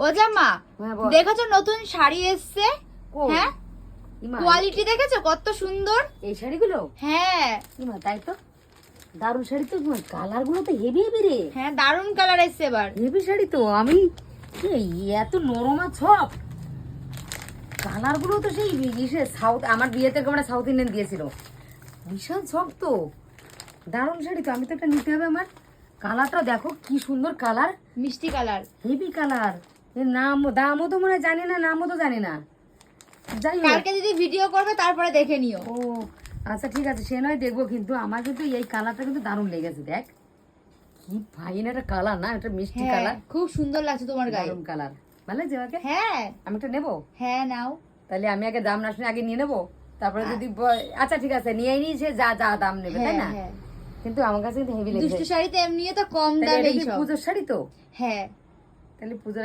ও জামা হ্যাঁ, দেখেছ নতুন শাড়ি এসছে? হ্যাঁ? কোয়ালিটি দেখেছ? কত সুন্দর। এই শাড়িগুলো? হ্যাঁ। তাই তো? দারুণ শাড়ি তো কালারগুলো তো হেভি হেভি রে। হ্যাঁ দারুণ কালার এসছে এবার। হেভি শাড়ি তো আমি এত নরম আর ছপ কালারগুলো তো সেই ইসে সাউথ আমার বিয়েতে আমরা সাউথ ইন্ডিয়ান দিয়েছিল। বিশাল ছক তো। দারুণ শাড়ি তো আমি তো একটা নিতে হবে আমার। কালারটা দেখো কি সুন্দর কালার মিষ্টি কালার হেভি কালার নাম দামও তো মনে জানি না নামও তো জানি না। যাই কালকে যদি ভিডিও করবে তারপরে দেখে নিও। ও আচ্ছা ঠিক আছে সে নয় দেখব কিন্তু আমার কিন্তু এই কালারটা কিন্তু দারুণ লেগেছে দেখ। কি ফাইন একটা কালার না? একটা মিষ্টি হ্যাঁ কালার। খুব সুন্দর লাগছে তোমার গায়ে। দারুণ কালার। ভালো লাগছে আমাকে হ্যাঁ। আমি একটা নেব? হ্যাঁ নাও। তাহলে আমি আগে দাম না শুনে আগে নিয়ে নেব। তারপরে যদি আচ্ছা ঠিক আছে নিয়ে নিই সে যা যা দাম নেবে তাই হ্যাঁ না? হ্যাঁ। কিন্তু আমার কাছে কিন্তু হেভি দুষ্টু লেগেছে শাড়িতে এমনিও তো কম দামে কি সব পুজোর শাড়ি তো? হ্যাঁ। তাহলে পুজোর